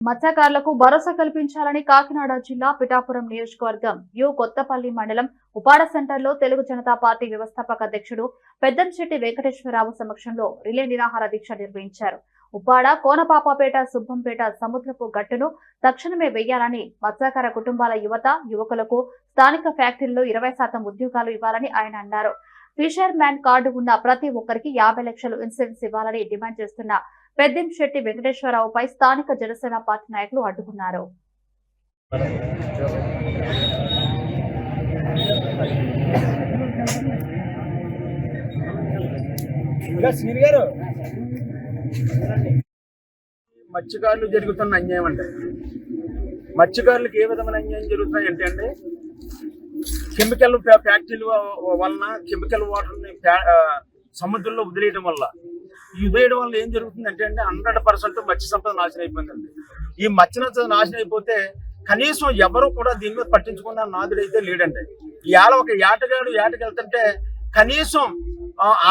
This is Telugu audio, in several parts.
మత్స్యకారులకు భరోసా కల్పించాలని కాకినాడ జిల్లా పిఠాపురం నియోజకవర్గం యు కొత్తపల్లి మండలం ఉపాడ సెంటర్లో తెలుగు జనతా పార్టీ వ్యవస్థాపక అధ్యక్షుడు పెద్దంశెట్టి వెంకటేశ్వరరావు సమక్షంలో రిలే నిరాహార దీక్ష నిర్వహించారు. ఉప్పాడ కోనపాపపేట సుబ్బంపేట సముద్రపు గట్టును తక్షణమే వెయ్యాలని మత్స్యకార కుటుంబాల యువత యువకులకు స్థానిక ఫ్యాక్టరీల్లో ఇరవై శాతం ఉద్యోగాలు ఇవ్వాలని ఆయన అన్నారు. ఫిషర్ మ్యాన్ కార్డు ఉన్న ప్రతి ఒక్కరికి యాభై లక్షలు ఇన్సూరెన్స్ ఇవ్వాలని డిమాండ్ చేస్తున్న పెద్దంశెట్టి వెంకటేశ్వరరావుపై స్థానిక జనసేన పార్టీ నాయకులు అడ్డుకున్నారు. మత్స్యకారులు జరుగుతున్న అన్యాయం అంటే మత్స్యకారులకు ఏ విధమైన అన్యాయం జరుగుతున్నాయి అంటే అండి కెమికల్ ఫ్యా- ఫ్యాక్టరీల వలన కెమికల్ వాటర్ని సముద్రంలో వదిలేయడం వల్ల ఈ వేయడం వల్ల ఏం జరుగుతుంది అంటే అండి హండ్రెడ్ పర్సెంట్ మత్స్య సంపద నాశనం అయిపోయిందండి. ఈ మత్స్య నాశనం అయిపోతే కనీసం ఎవరు కూడా దీని మీద పట్టించుకున్న నాదుడైతే లేడండి. ఇవాళ ఒక ఏటగాడు ఏటకెళ్తుంటే కనీసం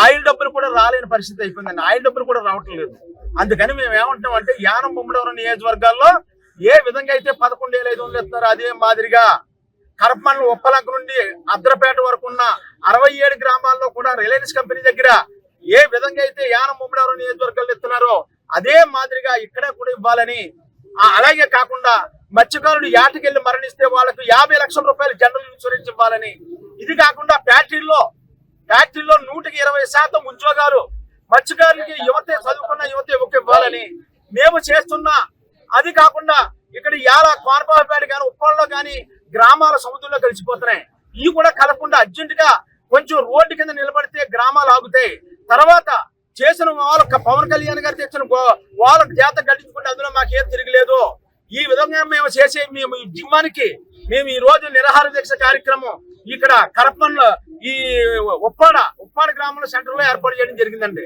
ఆయిల్ డబ్బులు కూడా రాలేని పరిస్థితి అయిపోయిందండి. ఆయిల్ డబ్బులు కూడా రావటం లేదు. అందుకని మేము ఏమంటున్నాం అంటే యానం బొమ్మడవరం నియోజకవర్గాల్లో ఏ విధంగా అయితే పదకొండు వేల ఐదు వందలు ఇస్తున్నారు అదే మాదిరిగా కరపమండలం ఉప్పలంక నుండి అద్రపేట వరకు ఉన్న అరవై ఏడు గ్రామాల్లో కూడా రిలయన్స్ కంపెనీ దగ్గర ఏ విధంగా అయితే యానం ముమ్మడారు నియోజకవర్గాలు ఇస్తున్నారో అదే మాదిరిగా ఇక్కడ కూడా ఇవ్వాలని అలాగే కాకుండా మత్స్యకారుడు యాటకెళ్ళి మరణిస్తే వాళ్ళకు యాభై లక్షల రూపాయలు జనరల్ ఇన్సూరెన్స్ ఇవ్వాలని. ఇది కాకుండా ఫ్యాక్టరీలో ఫ్యాక్టరీలో నూటికి ఇరవై శాతం ఉద్యోగాలు మత్స్యకారులకి యువత చదువుకున్న యువత యువకు ఇవ్వాలని మేము చేస్తున్న. అది కాకుండా ఇక్కడ యాల కోనపాపేట కానీ ఉప్పల్లో కానీ గ్రామాల సముద్రంలో కలిసిపోతున్నాయి. ఇవి కూడా కలపకుండా అర్జెంట్గా కొంచెం రోడ్డు కింద నిలబడితే గ్రామాలు ఆగుతాయి. తర్వాత చేసిన వాళ్ళ పవన్ కళ్యాణ్ గారు తెచ్చిన వాళ్ళకి చేత గడించుకుంటే అందులో మాకేం తిరగలేదు. ఈ విధంగా మేము చేసే మేము ఈ జిమ్మానికి మేము ఈ రోజు నిరాహార దీక్ష కార్యక్రమం ఇక్కడ కరపంలో ఈ ఉప్పాడ ఉప్పాడ గ్రామంలో సెంటర్లో ఏర్పాటు చేయడం జరిగిందండి.